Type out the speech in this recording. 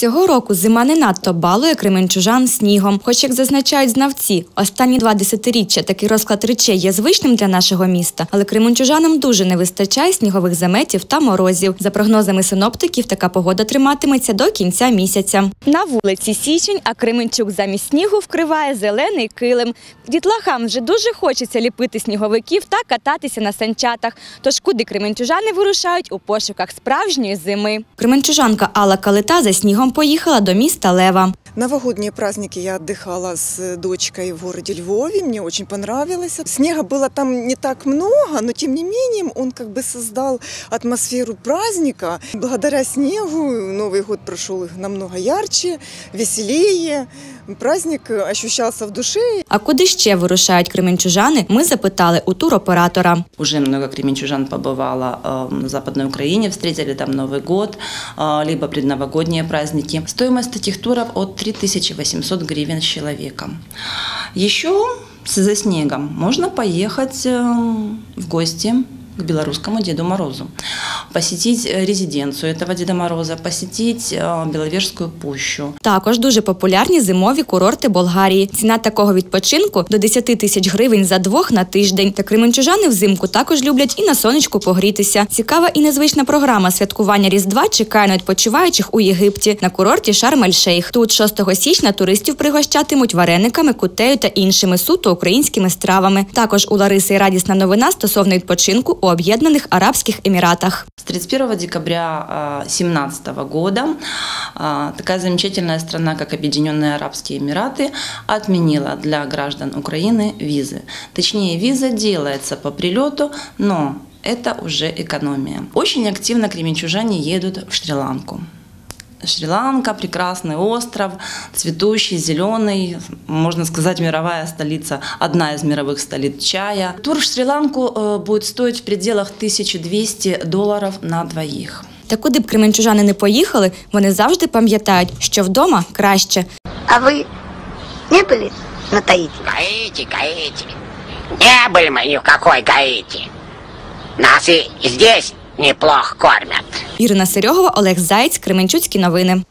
Цього року зима не надто балує кременчужан снігом. Хоч, як зазначають знавці, останні два десятиріччя такий розклад речей є звичним для нашого міста, але кременчужанам дуже не вистачає снігових заметів та морозів. За прогнозами синоптиків, така погода триматиметься до кінця місяця. На вулиці січень, а Кременчук замість снігу вкриває зелений килим. Дітлахам вже дуже хочеться ліпити сніговиків та кататися на санчатах. Тож куди кременчужани вирушають у пошуках справжньої зими. Кременчужанка Алла Калита за снігом поїхала до міста Лева. Новогодние праздники я отдыхала с дочкой в городе Львове, мне очень понравилось. Снега было там не так много, но тем не менее он как бы создал атмосферу праздника. Благодаря снегу Новый год прошел намного ярче, веселее. Праздник ощущался в душе. А куди ще вирушають кременчужани? Ми запитали у туроператора. Уже много кременчужан побывало э, на Западной Украине, встретили там Новый год, э, либо предновогодние праздники. Стоимость таких туров от 3800 гривен с человеком. Еще за снегом можно поехать э, в гости к белорусскому Деду Морозу, посетить э, резиденцию этого Деда Мороза, посетить э, Беловежскую пущу. Також дуже популярні зимові курорти Болгарії. Ціна такого відпочинку до 10 тисяч гривень за двох на тиждень. Та кременчужани взимку також люблять і на сонечку погрітися. Цікава і незвична програма святкування Різдва чекає на відпочиваючих у Єгипті на курорті Шарм-ель-Шейх. Тут 6 січня туристів пригощатимуть варениками, кутею та іншими суто українськими стравами. Також у Лариси радісна новина стосовно відпочинку у Об'єднаних Арабських Еміратах. С 31 декабря 2017 года а, такая замечательная страна, как Объединенные Арабские Эмираты, отменила для граждан Украины визы. Точнее, виза делается по прилету, но это уже экономия. Очень активно кременчужане едут в Шри-Ланку. Шри-Ланка, прекрасный остров, цветущий, зеленый, можно сказать, мировая столица, одна из мировых столиц чая. Тур в Шри-Ланку э, будет стоить в пределах 1200 долларов на двоих. Та куди б кременчужани не поїхали, вони завжди пам'ятають, що вдома краще. А вы не были на Таити? Гаити, Гаити. Не были мы ни в какой Гаити. Нас и здесь неплохо кормят. Ірина Серьогова, Олег Заєць, Кременчуцькі новини.